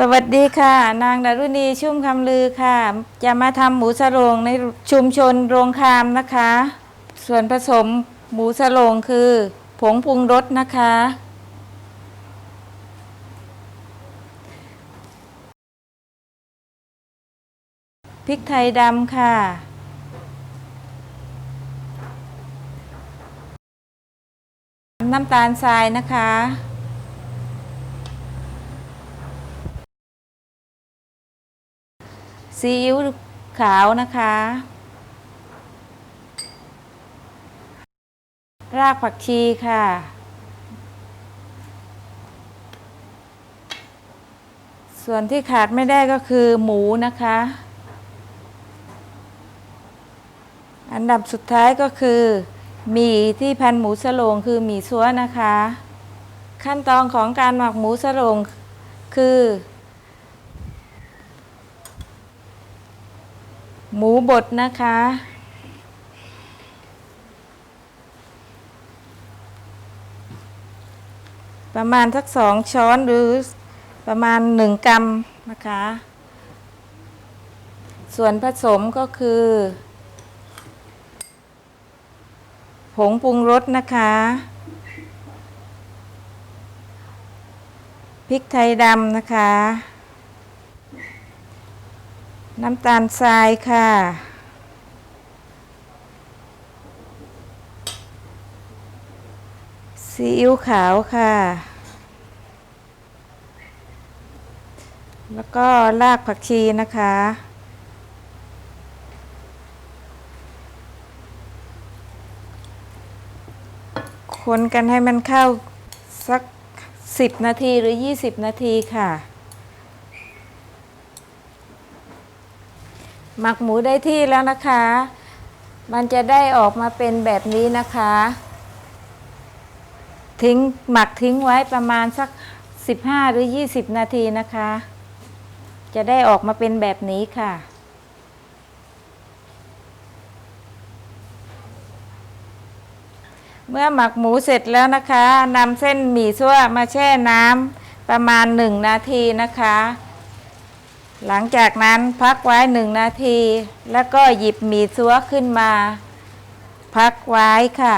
สวัสดีค่ะ นางดารุณีชุ่มคำลือค่ะ จะมาทำหมูสโรงในชุมชนโรงคามนะคะ ส่วนผสมหมูสโรงคือ ผงปรุงรสนะคะ พริกไทยดำค่ะ น้ำตาลทรายนะคะ ซีอิ๊วขาวนะคะ รากผักชีค่ะ ส่วนที่ขาดไม่ได้ก็คือหมูนะคะ อันดับสุดท้ายก็คือหมี่ที่พันหมูสโลงคือหมี่ซัวนะคะ ขั้นตอนของการหมักหมูสโลงคือ หมูบดนะคะ ประมาณสักสองช้อนหรือประมาณหนึ่งกรัมนะคะ ส่วนผสมก็คือ ผงปรุงรสนะคะพริกไทยดำนะคะ น้ำตาลทรายค่ะ ซีอิ๊วขาวค่ะ แล้วก็รากผักชีนะคะ คนกันให้มันเข้าสัก 10 นาทีหรือ 20 นาทีค่ะ หมักหมูได้ที่แล้วนะคะ มันจะได้ออกมาเป็นแบบนี้นะคะ ทิ้งหมักทิ้งไว้ประมาณสัก 15 หรือ 20 นาทีนะคะ จะได้ออกมาเป็นแบบนี้ค่ะเมื่อหมักหมูเสร็จแล้วนะคะนำเส้นหมี่ซั่วมาแช่น้ำประมาณ 1 นาทีนะคะ หลังจากนั้นพักไว้หนึ่งนาที แล้วก็หยิบหมี่ซัวขึ้นมา พักไว้ค่ะ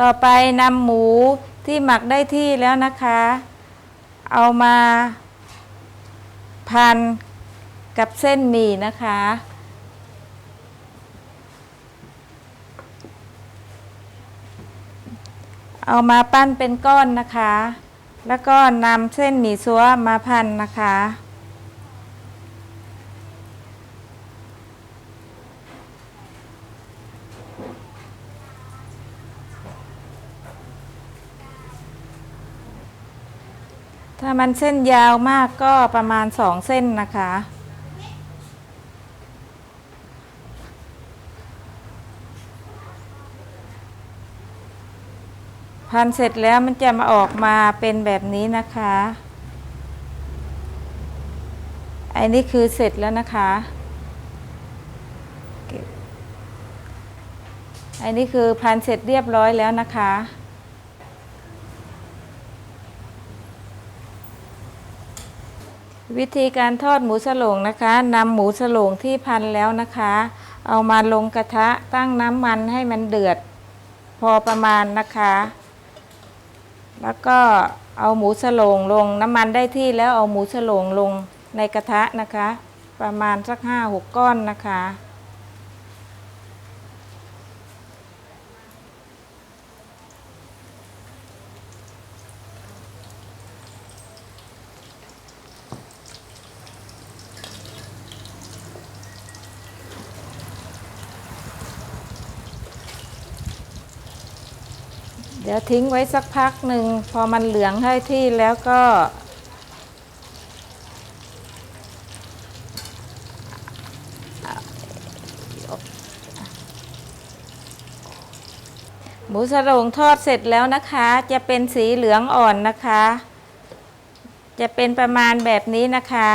ต่อไปนำหมูที่หมักได้ที่แล้วนะคะ เอามาพันกับเส้นหมี่นะคะ เอามาปั้นเป็นก้อนนะคะ แล้วก็นำเส้นหมี่ซัวมาพันนะคะ ถ้ามันเส้นยาวมากก็ประมาณสองเส้นนะคะ พันเสร็จแล้วมันจะมาออกมาเป็นแบบนี้นะคะ อันนี้คือเสร็จแล้วนะคะอันนี้คือพันเสร็จเรียบร้อยแล้วนะคะ วิธีการทอดหมูสลงนะคะนำหมูสลงที่พันแล้วนะคะ เอามาลงกระทะตั้งน้ำมันให้มันเดือด พอประมาณนะคะ แล้วก็เอาหมูสลงลงน้ำมันได้ที่แล้วเอาหมูสลงลงในกระทะนะคะ ประมาณสักห้าหกก้อนนะคะ เดี๋ยวทิ้งไว้สักพักหนึ่งพอมันเหลืองให้ที่แล้วก็ หมูสโรงทอดเสร็จแล้วนะคะ จะเป็นสีเหลืองอ่อนนะคะ จะเป็นประมาณแบบนี้นะคะ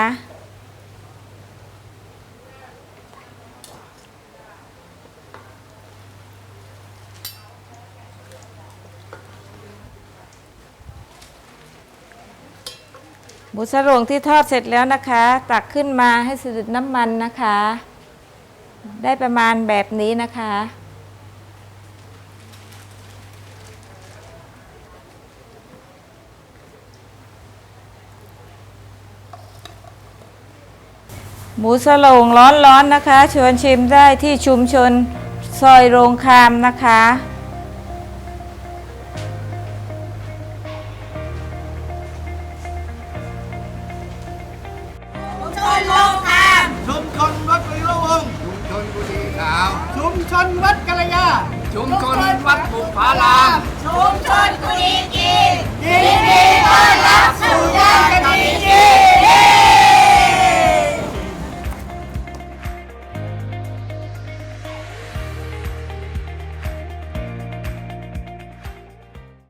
หมูสโลงที่ทอดเสร็จแล้วนะคะ ตักขึ้นมาให้สะดุดน้ำมันนะคะ ได้ประมาณแบบนี้นะคะ หมูสโลงร้อนๆนะคะชวนชิมได้ที่ชุมชนซอยโรงคามนะคะ นวัดกัลยาชุมชนวัดบุพารามชุมชนกุนีกีกุนีต้